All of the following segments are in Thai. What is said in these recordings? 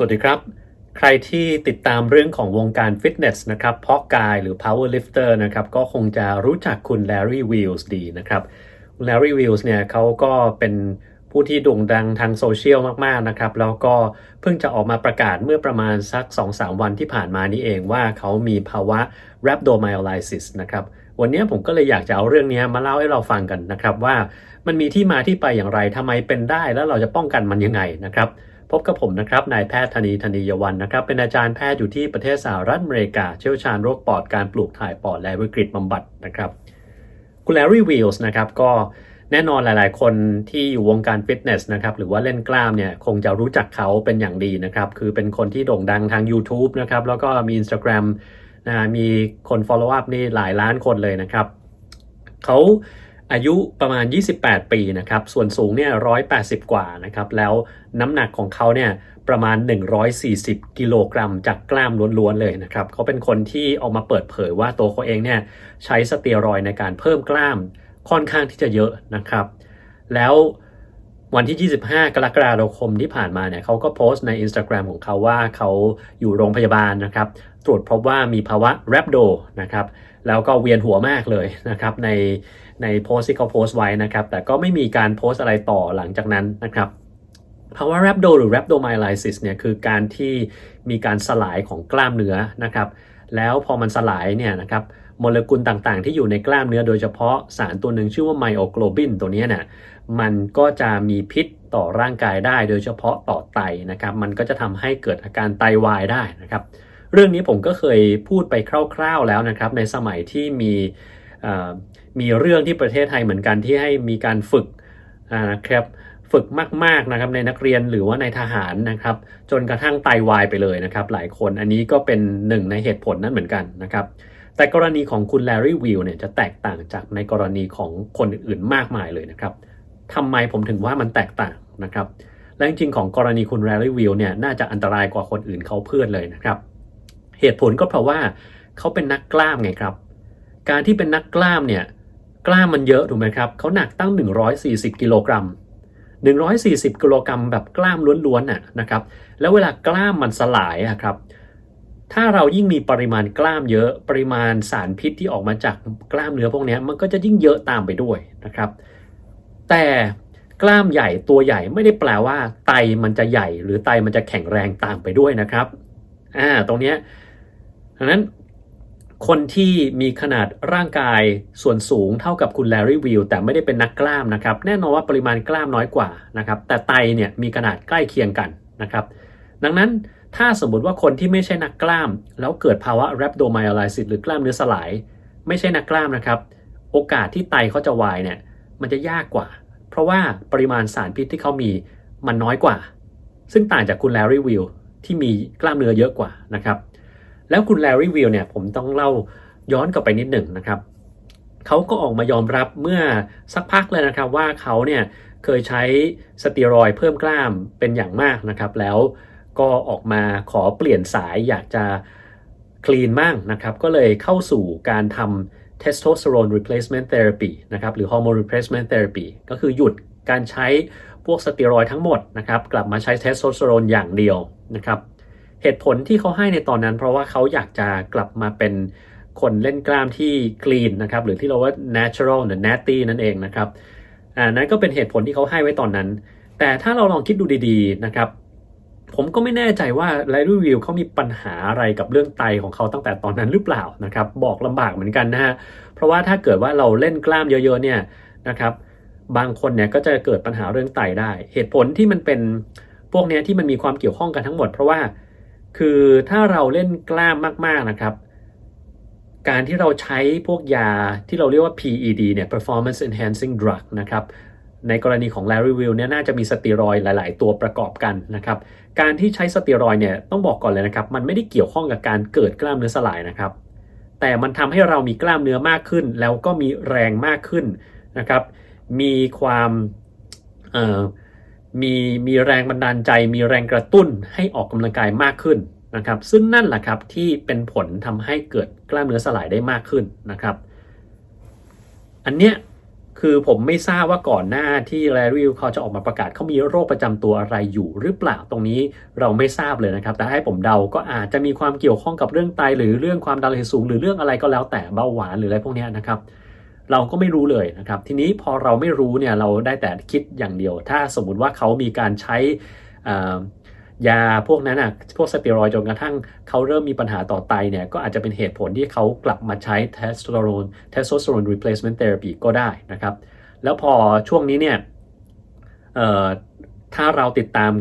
สวัสดีครับ ใครที่ติดตามเรื่องของวงการฟิตเนสนะครับเพาะกายหรือ power lifter นะครับก็คงจะรู้จักคุณ Larry Wheels ดีนะครับคุณ Larry Wheels เนี่ยเขาก็เป็นผู้ที่โด่งดังทางโซเชียลมาก ๆ นะครับ แล้วก็เพิ่งจะออกมาประกาศเมื่อประมาณสัก 2-3 วันที่ผ่านมานี้เองว่าเขามีภาวะ rhabdomyolysis นะครับ วันนี้ผมก็เลยอยากจะเอาเรื่องนี้มาเล่าให้เราฟังกันนะครับ ว่ามันมีที่มาที่ไปอย่างไรทำไมเป็นได้แล้วเราจะป้องกันมันยังไงนะครับ พบกับผมนะครับนายแพทย์ธนีธนียวันนะครับ เป็นอาจารย์แพทย์อยู่ที่ประเทศสหรัฐอเมริกา เชี่ยวชาญโรคปอดการปลูกถ่ายปอดและวิกฤตบำบัดนะครับคุณแลรี่วิลส์นะครับก็แน่นอนหลายๆ คนที่อยู่วงการฟิตเนสนะครับหรือว่าเล่นกล้ามเนี่ยคงจะรู้จักเขาเป็นอย่างดีนะครับคือเป็นคนที่โด่งดังทาง YouTube นะครับแล้วก็มี Instagram นะมีคน follow up นี่หลายล้านคนเลยนะครับเขา อายุประมาณ 28 ปีนะครับ ส่วนสูงเนี่ย180 กว่านะครับ แล้วน้ำหนักของเขาเนี่ยประมาณ 140 กิโลกรัม จากกล้ามล้วนๆเลยนะครับ เขาเป็นคนที่ออกมาเปิดเผยว่าตัวเขาเองเนี่ยใช้สเตียรอยในการเพิ่มกล้ามค่อนข้างที่จะเยอะนะครับ แล้ววันที่ 25 กรกฎาคมที่ผ่านมาเนี่ยเขาก็โพสต์ใน Instagram ของเขาว่าเขาอยู่โรงพยาบาลนะครับ ตรวจพบว่ามีภาวะแรปโดนะครับ แล้วก็เวียนหัวมากเลยนะครับในในโพสต์ที่เขาโพสต์ไว้นะครับ แต่ก็ไม่มีการโพสต์อะไรต่อหลังจากนั้นนะครับภาวะแรปโดหรือ rhabdomyolysis เนี่ยคือการที่มีการสลายของกล้ามเนื้อนะครับ แล้วพอมันสลายเนี่ยนะครับโมเลกุลต่างๆ ที่อยู่ในกล้ามเนื้อโดยเฉพาะสารตัวหนึ่งชื่อว่าไมโอโกลบินตัวนี้เนี่ยมันก็จะมีพิษต่อร่างกายได้โดยเฉพาะต่อไตนะครับ มันก็จะทำให้เกิดอาการไตวายได้นะครับ เรื่องนี้ผมก็เคยพูดไปคร่าวๆแล้วนะครับ ในสมัยที่มีมีเรื่องที่ประเทศไทยเหมือนกันที่ให้มีการฝึกนะครับฝึกมากๆนะครับในนักเรียนหรือว่าในทหารนะครับ จนกระทั่งไตาวายไปเลยนะครับ หลายคนอันนี้ก็เป็นหนึ่งในเหตุผลนั้นเหมือนกันนะครับ แต่กรณีของคุณแลรี่วิลเนี่ยจะแตกต่างจากในกรณีของคนอื่นๆมากมายเลยนะครับทำไมผมถึงว่ามันแตกต่างนะครับและจริงๆของกรณีคุณแลรี่วิลเนี่ยน่าจะอันตรายกว่าคนอื่นเขาเพื่อนเลยนะครับ เหตุผลก็เพราะว่าเขาเป็นนักกล้ามไงครับ การที่เป็นนักกล้ามเนี่ยกล้ามมันเยอะถูกไหมครับเขาหนักตั้ง 140 กิโลกรัม 140 กิโลกรัมแบบกล้ามล้วนๆน่ะนะครับ แล้วเวลากล้ามมันสลายอะครับ ถ้าเรายิ่งมีปริมาณกล้ามเยอะปริมาณสารพิษที่ออกมาจากกล้ามเนื้อพวกนี้มันก็จะยิ่งเยอะตามไปด้วยนะครับ แต่กล้ามใหญ่ตัวใหญ่ไม่ได้แปลว่า ไตมันจะใหญ่ หรือไตมันจะแข็งแรงตามไปด้วยนะครับอ่าตรงนี้ ดังนั้นคนที่มีขนาดร่างกายส่วนสูงเท่ากับคุณแลรี่วิลแต่ไม่ได้เป็นนักกล้ามนะครับ แน่นอนว่าปริมาณกล้ามน้อยกว่านะครับแต่ไตเนี่ยมีขนาดใกล้เคียงกันนะครับ ดังนั้นถ้าสมมติว่าคนที่ไม่ใช่นักกล้าม แล้วเกิดภาวะ rhabdomyolysis หรือกล้ามเนื้อสลาย ไม่ใช่นักกล้ามนะครับ โอกาสที่ไตเขาจะวายเนี่ยมันจะยากกว่า เพราะว่าปริมาณสารพิษที่เขามีมันน้อยกว่า ซึ่งต่างจากคุณแลรี่วิลที่มีกล้ามเนื้อเยอะกว่านะครับ แล้วคุณแลรี่วิลเนี่ยผมต้องเล่าย้อนกลับไปนิดหนึ่งนะครับเขาก็ออกมายอมรับเมื่อสักพักเลยนะครับว่าเขาเนี่ยเคยใช้สเตียรอยเพิ่มกล้ามเป็นอย่างมากนะครับ แล้วก็ออกมาขอเปลี่ยนสายอยากจะคลีนมั่งนะครับ ก็เลยเข้าสู่การทำ testosterone replacement therapy นะครับ หรือ hormone replacement therapy ก็คือหยุดการใช้พวกสเตียรอยทั้งหมดนะครับ กลับมาใช้เทสโทสเตอโรนอย่างเดียวนะครับ เหตุผลที่เขาให้ในตอนนั้น เพราะว่าเขาอยากจะกลับมาเป็นคนเล่นกล้ามที่คลีนนะครับหรือที่เราว่า natural หรือ natty นั่นเองนะครับอ่านั้นก็เป็นเหตุผลที่เขาให้ไว้ตอนนั้น แต่ถ้าเราลองคิดดูดีๆนะครับผมก็ไม่แน่ใจว่าไลรูวิวเขามีปัญหาอะไรกับเรื่องไตของเขาตั้งแต่ตอนนั้นหรือเปล่านะครับบอกลำบากเหมือนกันนะฮะเพราะว่าถ้าเกิดว่าเราเล่นกล้ามเยอะๆเนี่ยนะครับบางคนเนี่ยก็จะเกิดปัญหาเรื่องไตได้ เหตุผลที่มันเป็นพวกนี้ที่มันมีความเกี่ยวข้องกันทั้งหมด เพราะว่า คือถ้าเราเล่นกล้ามมากๆนะครับ การที่เราใช้พวกยาที่เราเรียกว่า PED เนี่ย performance enhancing drug นะครับในกรณีของ Larry Will เนี่ยน่าจะมีสเตียรอยหลาย ๆ ตัวประกอบกันนะครับ การที่ใช้สเตียรอยเนี่ยต้องบอกก่อนเลยนะครับ มันไม่ได้เกี่ยวข้องกับการเกิดกล้ามเนื้อสลายนะครับ แต่มันทำให้เรามีกล้ามเนื้อมากขึ้น แล้วก็มีแรงมากขึ้นนะครับ มีความเอ่อ มีมีแรงบันดาลใจ มีแรงกระตุ้นให้ออกกำลังกายมากขึ้นนะครับ ซึ่งนั่นแหละครับที่เป็นผลทำให้เกิดกล้ามเนื้อสลายได้มากขึ้นนะครับ อันเนี้ยคือผมไม่ทราบว่าก่อนหน้าที่แลรี่เขาจะออกมาประกาศเขามีโรคประจำตัวอะไรอยู่หรือเปล่าตรงนี้เราไม่ทราบเลยนะครับ แต่ให้ผมเดาก็อาจจะมีความเกี่ยวข้องกับเรื่องไตหรือเรื่องความดันโลหิตสูง หรือเรื่องอะไรก็แล้วแต่เบาหวานหรืออะไรพวกเนี้ยนะครับ เราก็ไม่รู้เลยนะครับทีนี้พอเราไม่รู้เนี่ยเราได้แต่คิดอย่างเดียว ถ้าสมมุติว่าเขามีการใช้ยาพวกนั้นอะพวกสเตียรอยจนกระทั่งเขาเริ่มมีปัญหาต่อไตเนี่ยก็อาจจะเป็นเหตุผลที่เขากลับมาใช้เทสโทสเตอโรนเทสโทสเตอโรน replacement therapy ก็ได้นะครับ แล้วพอช่วงนี้เนี่ยถ้าเราติดตาม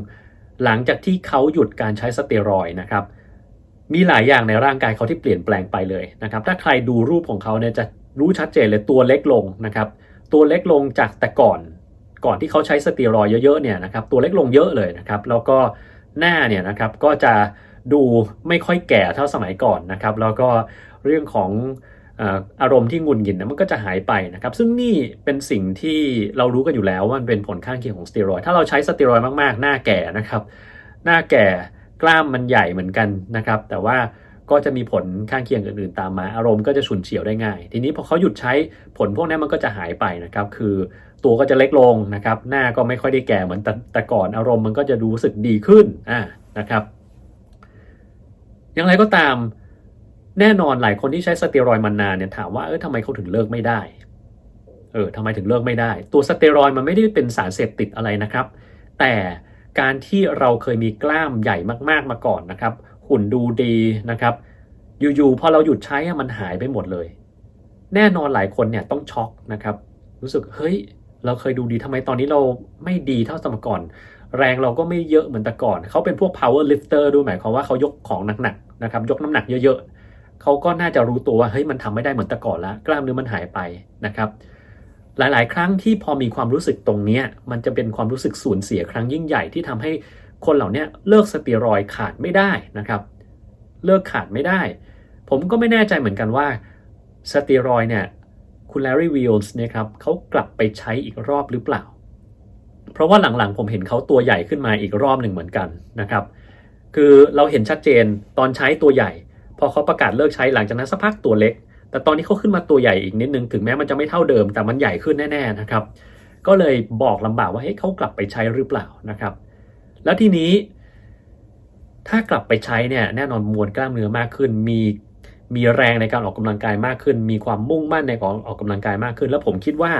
หลังจากที่เขาหยุดการใช้สเตียรอยนะครับมีหลายอย่างในร่างกายเขาที่เปลี่ยนแปลงไปเลยนะครับถ้าใครดูรูปของเขาเนี่ยจะ รู้ชัดเจนเลยตัวเล็กลงนะครับ ตัวเล็กลงจากแต่ก่อนก่อนที่เขาใช้สเตียรอยเยอะๆเนี่ยนะครับตัวเล็กลงเยอะเลยนะครับ แล้วก็หน้าเนี่ยนะครับก็จะดูไม่ค่อยแก่เท่าสมัยก่อนนะครับ แล้วก็เรื่องของอารมณ์ที่งุนงิดนะมันก็จะหายไปนะครับ ซึ่งนี่เป็นสิ่งที่เรารู้กันอยู่แล้วว่ามันเป็นผลข้างเคียงของสเตียรอยถ้าเราใช้สเตียรอยมากๆ หน้าแก่นะครับ หน้าแก่กล้ามมันใหญ่เหมือนกันนะครับ แต่ว่า ก็จะมีผลข้างเคียงอื่นๆตามมา อารมณ์ก็จะฉุนเฉียวได้ง่าย ทีนี้พอเขาหยุดใช้ผลพวกนี้มันก็จะหายไปนะครับ คือตัวก็จะเล็กลงนะครับ หน้าก็ไม่ค่อยได้แก่เหมือนแต่ก่อนอารมณ์มันก็จะรู้สึกดีขึ้นอ่านะครับ อย่างไรก็ตามแน่นอนหลายคนที่ใช้สเตียรอยมานานเนี่ยถามว่าเออทำไมเขาถึงเลิกไม่ได้เออทำไมถึงเลิกไม่ได้ ตัวสเตียรอยมันไม่ได้เป็นสารเสพติดอะไรนะครับ แต่การที่เราเคยมีกล้ามใหญ่มากๆมาก่อนนะครับ หุ่นดูดีนะครับ อยู่ๆพอเราหยุดใช้มันหายไปหมดเลย แน่นอนหลายคนเนี่ยต้องช็อกนะครับ รู้สึกเฮ้ย เราเคยดูดีทำไมตอนนี้เราไม่ดีเท่าสมัยก่อน แรงเราก็ไม่เยอะเหมือนแต่ก่อน เขาเป็นพวก power lifter ด้วยหมายความว่าเขายกของหนักๆนะครับ ยกน้ำหนักเยอะๆเขาก็น่าจะรู้ตัวว่าเฮ้ยมันทำไม่ได้เหมือนแต่ก่อนล้วกล้ามเนื้อมันหายไปนะครับหลาย ๆ ครั้งที่พอมีความรู้สึกตรงนี้มันจะเป็นความรู้สึกสูญเสียครั้งยิ่งใหญ่ที่ทำให้ คนเหล่านี้เลิกสเตียรอยขาดไม่ได้นะครับ เลิกขาดไม่ได้ ผมก็ไม่แน่ใจเหมือนกันว่าสเตียรอยเนี่ยคุณ Larry Wheels เนี่ยครับเขากลับไปใช้อีกรอบหรือเปล่า เพราะว่าหลังๆ ผมเห็นเขาตัวใหญ่ขึ้นมาอีกรอบหนึ่งเหมือนกันนะครับ คือเราเห็นชัดเจนตอนใช้ตัวใหญ่ พอเขาประกาศเลิกใช้หลังจากนั้นสักพักตัวเล็ก แต่ตอนนี้เขาขึ้นมาตัวใหญ่อีกนิดนึงถึงแม้มันจะไม่เท่าเดิมแต่มันใหญ่ขึ้นแน่ๆนะครับ ก็เลยบอกลำบากว่าเฮ้ยเขากลับไปใช้หรือเปล่านะครับ แล้วทีนี้ ถ้ากลับไปใช้เนี่ยแน่นอนมวลกล้ามเนื้อมากขึ้น มีมีแรงในการออกกำลังกายมากขึ้น มีความมุ่งมั่นในการออกกำลังกายมากขึ้น แล้วผมคิดว่า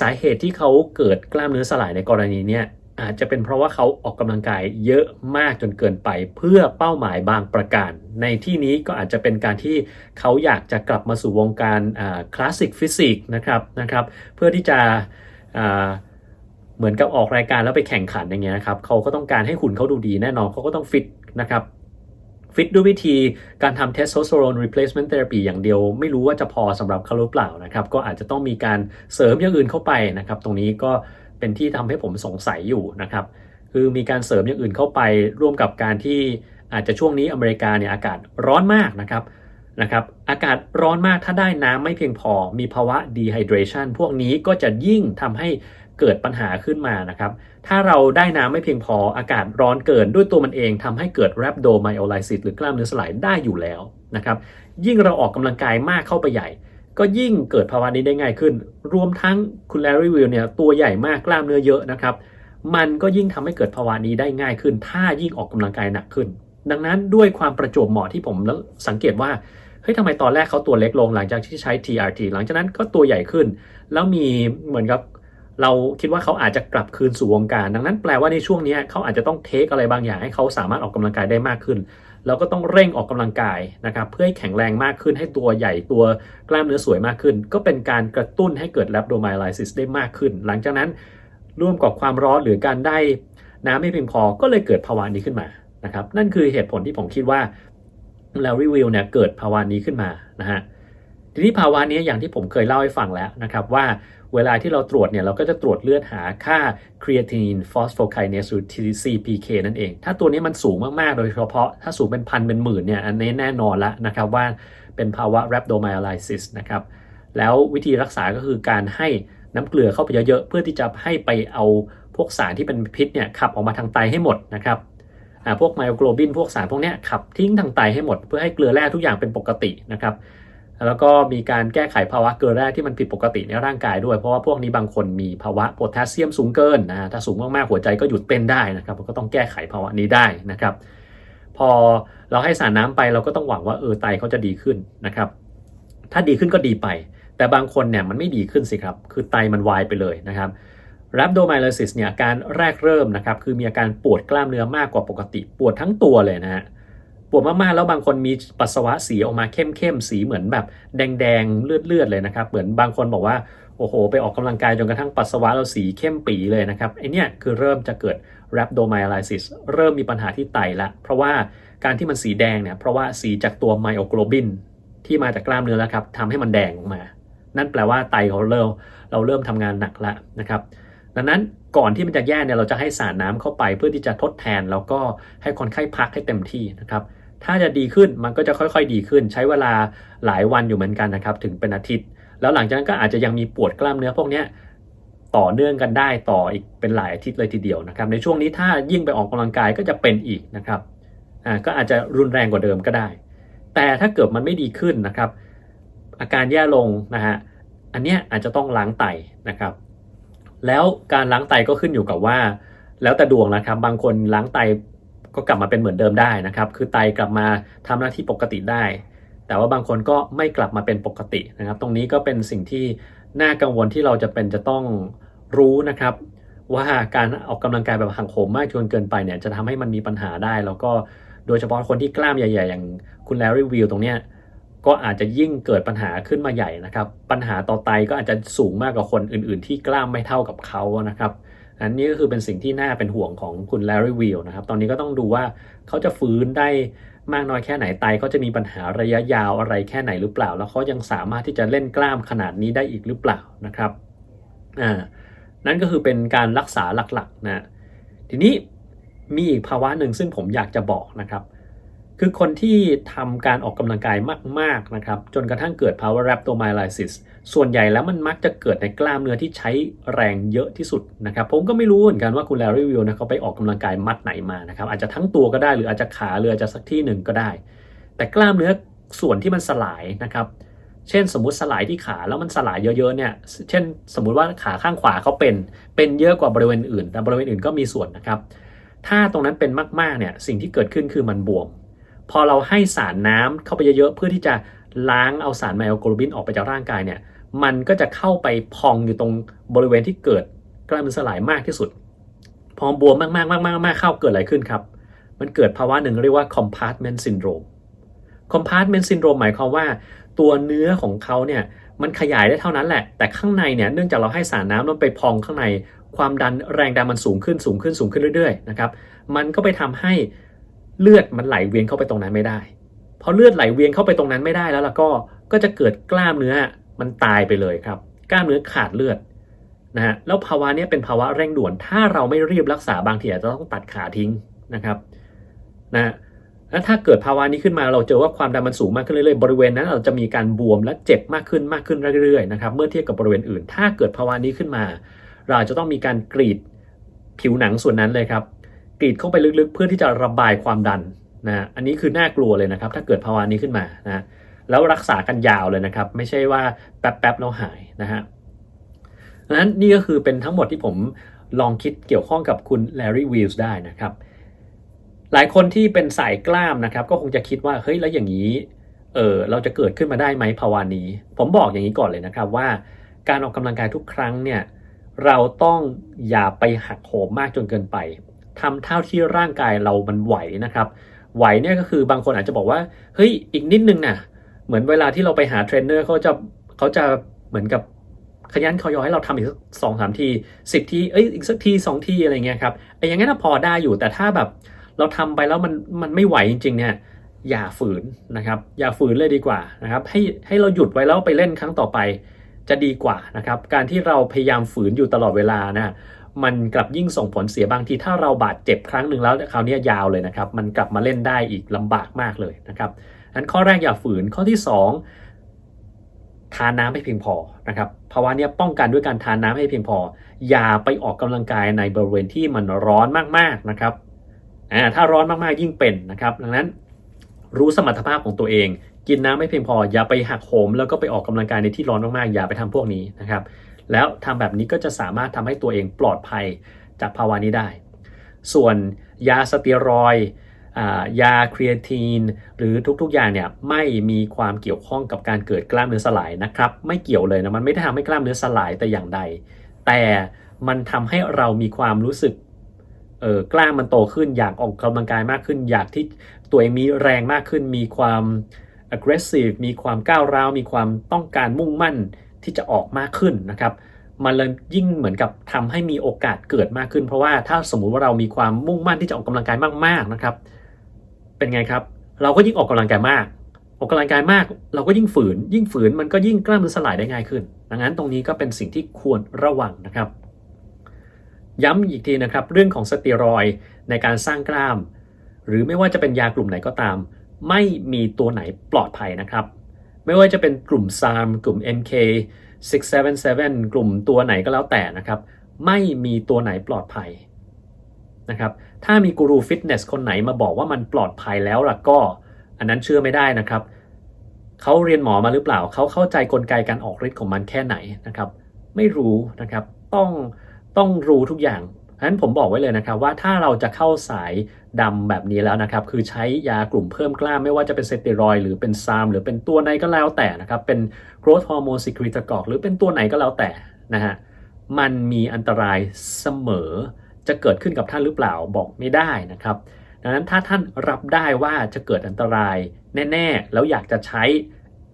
สาเหตุที่เขาเกิดกล้ามเนื้อสลายในกรณีเนี้ยอาจจะเป็นเพราะว่าเขาออกกำลังกายเยอะมากจนเกินไป เพื่อเป้าหมายบางประการ ในที่นี้ก็อาจจะเป็นการที่เขาอยากจะกลับมาสู่วงการคลาสสิกฟิสิกส์นะครับนะครับ เพื่อที่จะ เหมือนกับออกรายการแล้วไปแข่งขันอย่างเงี้ยครับเขาก็ต้องการให้หุ่นเขาดูดีแน่นอนเขาก็ต้องฟิตนะครับฟิตด้วยวิธีการทำเทสโทสเตอโรน replacement therapy อย่างเดียว ไม่รู้ว่าจะพอสำหรับเขาหรือเปล่านะครับก็อาจจะต้องมีการเสริมอย่างอื่นเข้าไปนะครับ ตรงนี้ก็เป็นที่ทำให้ผมสงสัยอยู่นะครับคือมีการเสริมอย่างอื่นเข้าไปร่วมกับการที่อาจจะช่วงนี้อเมริกาเนี่ยอากาศร้อนมากนะครับนะครับอากาศร้อนมากถ้าได้น้ำไม่เพียงพอ มีภาวะ dehydration พวกนี้ก็จะยิ่งทำให้ เกิดปัญหาขึ้นมานะครับ ถ้าเราได้น้ำไม่เพียงพออากาศร้อนเกินด้วยตัวมันเองทำให้เกิด rhabdomyolysis หรือกล้ามเนื้อสลายได้อยู่แล้วนะครับ ยิ่งเราออกกำลังกายมากเข้าไปใหญ่ ก็ยิ่งเกิดภาวะนี้ได้ง่ายขึ้น รวมทั้งคุณ Larry Will เนี่ยตัวใหญ่มากกล้ามเนื้อเยอะนะครับ มันก็ยิ่งทำให้เกิดภาวะนี้ได้ง่ายขึ้น ถ้ายิ่งออกกำลังกายหนักขึ้น ดังนั้นด้วยความประจวบเหมาะที่ผมสังเกตว่าเฮ้ยทำไมตอนแรกเขาตัวเล็กลงหลังจากที่ใช้ TRT หลังจากนั้นก็ตัวใหญ่ขึ้น แล้วมีเหมือนกับ เราคิดว่าเขาอาจจะกลับคืนสู่วงการ ดังนั้นแปลว่าในช่วงนี้เขาอาจจะต้องเทคอะไรบางอย่างให้เขาสามารถออกกำลังกายได้มากขึ้น แล้วก็ต้องเร่งออกกำลังกายนะครับเพื่อให้แข็งแรงมากขึ้นให้ตัวใหญ่ตัวกล้ามเนื้อสวยมากขึ้น ก็เป็นการกระตุ้นให้เกิด rhabdomyolysis ได้มากขึ้น หลังจากนั้นร่วมกับความร้อนหรือการได้น้ำไม่เพียงพอก็เลยเกิดภาวะนี้ขึ้นมานะครับนั่นคือเหตุผลที่ผมคิดว่าแล้วรีวิวเนี่ยเกิดภาวะนี้ขึ้นมานะฮะทีนี้ภาวะนี้อย่างที่ผมเคยเล่าให้ฟังแล้วนะครับว่า เวลาที่เราตรวจเนี่ยเราก็จะตรวจเลือดหาค่า creatine phosphokinase หรือ CPK นั่นเอง ถ้าตัวนี้มันสูงมาก ๆ โดยเฉพาะถ้าสูงเป็นพันเป็นหมื่นเนี่ยอันนี้แน่นอนล้วนะครับว่าเป็นภาวะ rhabdomyolysis นะครับ แล้ววิธีรักษาก็คือการให้น้ำเกลือเข้าไปเยอะ ๆ เพื่อที่จะให้ไปเอาพวกสารที่เป็นพิษเนี่ยขับออกมาทางไตให้หมดนะครับพวกไมโครโกลบินพวกสารพวกนี้ขับทิ้งทางไตให้หมด เพื่อให้เกลือแร่ทุกอย่างเป็นปกตินะครับ แล้วก็มีการแก้ไขภาวะเกลือแร่ที่มันผิดปกติในร่างกายด้วย เพราะว่าพวกนี้บางคนมีภาวะโพแทสเซียมสูงเกินนะถ้าสูงมากๆหัวใจก็หยุดเต้นได้นะครับก็ต้องแก้ไขภาวะนี้ได้นะครับ พอเราให้สารน้ำไปเราก็ต้องหวังว่าเออไตเขาจะดีขึ้นนะครับ ถ้าดีขึ้นก็ดีไป แต่บางคนเนี่ยมันไม่ดีขึ้นสิครับคือไตมันวายไปเลยนะครับ rhabdomyolysis เนี่ยอาการแรกเริ่มนะครับคือมีอาการปวดกล้ามเนื้อมากกว่าปกติ ปวดทั้งตัวเลยนะฮะ วดมากๆ แล้วบางคนมีปัสสาวะสีออกมาเข้มๆ สีเหมือนแบบแดงๆ เลือดๆ เลยนะครับ เหมือนบางคนบอกว่า โอ้โห ไปออกกำลังกายจนกระทั่งปัสสาวะเราสีเข้มปีเลยนะครับไอเนี้ยคือเริ่มจะเกิด rhabdomyolysis เริ่มมีปัญหาที่ไตละ เพราะว่าการที่มันสีแดงเนี่ย เพราะว่าสีจากตัวไมโอโกลบินที่มาจากกล้ามเนื้อแล้วครับทำให้มันแดงออกมา นั่นแปลว่าไตของเราเราเริ่มทำงานหนักล้วนะครับ ดังนั้นก่อนที่มันจะแย่เนี่ยเราจะให้สารน้ำเข้าไปเพื่อที่จะทดแทน แล้วก็ให้คนไข้พักให้เต็มที่นะครับ ถ้าจะดีขึ้นมันก็จะค่อยๆ ดีขึ้น ใช้เวลาหลายวันอยู่เหมือนกันนะครับถึงเป็นอาทิตย์ แล้วหลังจากนั้นก็อาจจะยังมีปวดกล้ามเนื้อพวกนี้ต่อเนื่องกันได้ต่ออีกเป็นหลายอาทิตย์เลยทีเดียวนะครับ ในช่วงนี้ถ้ายิ่งไปออกกำลังกายก็จะเป็นอีกนะครับอ่าก็อาจจะรุนแรงกว่าเดิมก็ได้ แต่ถ้าเกิดมันไม่ดีขึ้นนะครับ อาการแย่ลงนะฮะอันเนี้ยอาจจะต้องล้างไตนะครับ แล้วการล้างไตก็ขึ้นอยู่กับว่า แล้วแต่ดวงนะครับ บางคนล้างไต ก็กลับมาเป็นเหมือนเดิมได้นะครับ คือไตกลับมาทำหน้าที่ปกติได้ แต่ว่าบางคนก็ไม่กลับมาเป็นปกตินะครับ ตรงนี้ก็เป็นสิ่งที่น่ากังวลที่เราจะเป็นจะต้องรู้นะครับ ว่าการออกกำลังกายแบบหักโหมมากจนเกินไปเนี่ยจะทำให้มันมีปัญหาได้ แล้วก็โดยเฉพาะคนที่กล้ามใหญ่ ๆ อย่างคุณแลรี่วิลตรงเนี้ยก็อาจจะยิ่งเกิดปัญหาขึ้นมาใหญ่นะครับ ปัญหาต่อไตก็อาจจะสูงมากกว่าคนอื่น ๆ ที่กล้ามไม่เท่ากับเขานะครับ อันนี้ก็คือเป็นสิ่งที่น่าเป็นห่วงของคุณแลรี่วิลนะครับ ตอนนี้ก็ต้องดูว่าเขาจะฟื้นได้มากน้อยแค่ไหนไตเขาจะมีปัญหาระยะยาวอะไรแค่ไหนหรือเปล่า แล้วเขายังสามารถที่จะเล่นกล้ามขนาดนี้ได้อีกหรือเปล่านะครับอ่านั่นก็คือเป็นการรักษาหลักๆนะทีนี้มีอีกภาวะหนึ่งซึ่งผมอยากจะบอกนะครับ คือคนที่ทำการออกกำลังกายมากๆนะครับจนกระทั่งเกิดภาวะ rhabdomyolysis ส่วนใหญ่แล้วมันมักจะเกิดในกล้ามเนื้อที่ใช้แรงเยอะที่สุดนะครับผมก็ไม่รู้เหมือนกันว่าคุณแลรี่วิลนะเขาไปออกกำลังกายมัดไหนมานะครับอาจจะทั้งตัวก็ได้หรืออาจจะขาหรืออาจจะสักที่หนึ่งก็ได้ แต่กล้ามเนื้อส่วนที่มันสลายนะครับเช่นสมมติสลายที่ขาแล้วมันสลายเยอะๆเนี่ย เช่น สมมุติว่าขาข้างขวาเขาเป็น เป็นเยอะกว่าบริเวณอื่น แต่บริเวณอื่นก็มีส่วนนะครับ ถ้าตรงนั้นเป็นมากๆเนี่ย สิ่งที่เกิดขึ้นคือมันบวม พอเราให้สารน้ำเข้าไปเยอะๆเพื่อที่จะล้างเอาสารไมโอโกลบินออกไปจากร่างกายเนี่ยมันก็จะเข้าไปพองอยู่ตรงบริเวณที่เกิดกล้ามเนื้อสลายมากที่สุด พอบวมมากๆมากๆมากๆเข้าเกิดอะไรขึ้นครับ มันเกิดภาวะหนึ่งเรียกว่า compartment syndrome compartment syndrome หมายความว่าตัวเนื้อของเขาเนี่ยมันขยายได้เท่านั้นแหละ แต่ข้างในเนี่ยเนื่องจากเราให้สารน้ำมันไปพองข้างในความดันแรงดันมันสูงขึ้นสูงขึ้นสูงขึ้นเรื่อยๆนะครับมันก็ไปทำให้ เลือดมันไหลเวียนเข้าไปตรงนั้นไม่ได้พอเลือดไหลเวียนเข้าไปตรงนั้นไม่ได้แล้วแล้วก็ก็จะเกิดกล้ามเนื้อมันตายไปเลยครับ กล้ามเนื้อขาดเลือดนะฮะแล้วภาวะนี้เป็นภาวะเร่งด่วน ถ้าเราไม่รีบรักษาบางทีอาจจะต้องตัดขาทิ้งนะครับนะแล้วถ้าเกิดภาวะนี้ขึ้นมาเราเจอว่าความดันมันสูงมากขึ้นเรื่อยๆบริเวณนั้นเราจะมีการบวมและเจ็บมากขึ้นมากขึ้นเรื่อยๆนะครับเมื่อเทียบกับบริเวณอื่น ถ้าเกิดภาวะนี้ขึ้นมา เราจะต้องมีการกรีดผิวหนังส่วนนั้นเลยครับ กรีดเข้าไปลึกๆ เพื่อที่จะระบายความดันนะอันนี้คือน่ากลัวเลยนะครับ ถ้าเกิดภาวะนี้ขึ้นมานะแล้วรักษากันยาวเลยนะครับ ไม่ใช่ว่าแป๊บๆแล้วหายนะฮะดังนั้นนี่ก็คือเป็นทั้งหมดที่ผมลองคิดเกี่ยวข้องกับคุณแลรี่วิลส์ได้นะครับ หลายคนที่เป็นสายกล้ามนะครับ ก็คงจะคิดว่าเฮ้ยแล้วอย่างนี้เออเราจะเกิดขึ้นมาได้ไหมภาวะนี้ ผมบอกอย่างนี้ก่อนเลยนะครับว่า การออกกำลังกายทุกครั้งเนี่ยเราต้องอย่าไปหักโหมมากจนเกินไป ทำเท่าที่ร่างกายเรามันไหวนะครับ ไหวเนี่ยก็คือบางคนอาจจะบอกว่าเฮ้ยอีกนิดนึงนะเหมือนเวลาที่เราไปหาเทรนเนอร์เขาจะเขาจะเหมือนกับขยันขยอให้เราทำอีกสักสองสามทีสิบทีเอ้ยอีกสักทีสองทีอะไรเงี้ยครับไอ้อย่างนั้นพอได้อยู่แต่ถ้าแบบเราทำไปแล้วมันมันไม่ไหวจริง ๆ เนี่ยอย่าฝืนนะครับ อย่าฝืนเลยดีกว่านะครับ ให้ให้เราหยุดไว้แล้วไปเล่นครั้งต่อไปจะดีกว่านะครับ การที่เราพยายามฝืนอยู่ตลอดเวลานะ มันกลับยิ่งส่งผลเสียบางทีถ้าเราบาดเจ็บครั้งหนึ่งแล้วคราวนี้ยาวเลยนะครับ มันกลับมาเล่นได้อีกลำบากมากเลยนะครับอันข้อแรกอย่าฝืนข้อที่ 2 ทานน้ำให้เพียงพอนะครับภาวะนี้ป้องกันด้วยการทานน้ำให้เพียงพอ อย่าไปออกกำลังกายในบริเวณที่มันร้อนมากๆนะครับอ่าถ้าร้อนมากๆยิ่งเป็นนะครับ ดังนั้นรู้สมรรถภาพของตัวเอง กินน้ำไม่เพียงพอ อย่าไปหักโหมแล้วก็ไปออกกำลังกายในที่ร้อนมากๆอย่าไปทำพวกนี้นะครับ แล้วทำแบบนี้ก็จะสามารถทำให้ตัวเองปลอดภัยจากภาวะนี้ได้ ส่วนยาสเตียรอยยาครีเอทีน หรือทุกๆอย่างเนี่ยไม่มีความเกี่ยวข้องกับการเกิดกล้ามเนื้อสลายนะครับ ไม่เกี่ยวเลยนะ มันไม่ได้ทำให้กล้ามเนื้อสลายแต่อย่างใด แต่มันทำให้เรามีความรู้สึกเออกล้ามมันโตขึ้นอยากออกกำลังกายมากขึ้น อยากที่ตัวเองมีแรงมากขึ้น มีความ aggressive มีความก้าวร้าวมีความต้องการมุ่งมั่น ที่จะออกมากขึ้นนะครับ มันเลยยิ่งเหมือนกับทำให้มีโอกาสเกิดมากขึ้น เพราะว่าถ้าสมมุติว่าเรามีความมุ่งมั่นที่จะออกกำลังกายมากๆนะครับ เป็นไงครับ เราก็ยิ่งออกกำลังกายมาก ออกกำลังกายมาก เราก็ยิ่งฝืน ยิ่งฝืนมันก็ยิ่งกล้ามเนื้อสลายได้ง่ายขึ้น ดังนั้นตรงนี้ก็เป็นสิ่งที่ควรระวังนะครับ ย้ำอีกทีนะครับเรื่องของสเตียรอยในการสร้างกล้าม หรือไม่ว่าจะเป็นยากลุ่มไหนก็ตาม ไม่มีตัวไหนปลอดภัยนะครับ ไม่ว่าจะเป็นกลุ่ม SARM กลุ่ม MK 677 กลุ่มตัวไหนก็แล้วแต่นะครับ ไม่มีตัวไหนปลอดภัยนะครับ ถ้ามีกูรูฟิตเนสคนไหนมาบอกว่ามันปลอดภัยแล้วล่ะก็ อันนั้นเชื่อไม่ได้นะครับ เขาเรียนหมอมาหรือเปล่า เขาเข้าใจกลไกการออกฤทธิ์ของมันแค่ไหนนะครับ ไม่รู้นะครับ ต้องต้องรู้ทุกอย่าง นั้นผมบอกไว้เลยนะครับว่าถ้าเราจะเข้าสายดำแบบนี้แล้วนะครับ คือใช้ยากลุ่มเพิ่มกล้ามไม่ว่าจะเป็นสเตียรอยหรือเป็นซาม หรือเป็นตัวไหนก็แล้วแต่นะครับ เป็น growth hormone secretagogue หรือเป็นตัวไหนก็แล้วแต่นะฮะมันมีอันตรายเสมอจะเกิดขึ้นกับท่านหรือเปล่าบอกไม่ได้นะครับ ดังนั้นถ้าท่านรับได้ว่าจะเกิดอันตรายแน่ ๆ แล้วอยากจะใช้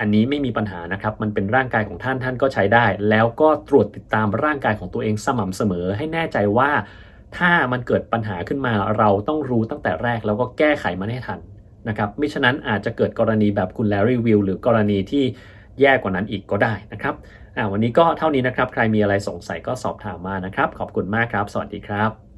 อันนี้ไม่มีปัญหานะครับ มันเป็นร่างกายของท่านท่านก็ใช้ได้ แล้วก็ตรวจติดตามร่างกายของตัวเองสม่ำเสมอ ให้แน่ใจว่า ถ้ามันเกิดปัญหาขึ้นมาเราต้องรู้ตั้งแต่แรกแล้วก็แก้ไขมันให้ทันนะครับมิฉะนั้นอาจจะเกิดกรณีแบบคุณแลรี่วิลหรือกรณีที่แย่กว่านั้นอีกก็ได้นะครับอ่าวันนี้ก็เท่านี้นะครับ ใครมีอะไรสงสัยก็สอบถามมานะครับ ขอบคุณมากครับ สวัสดีครับ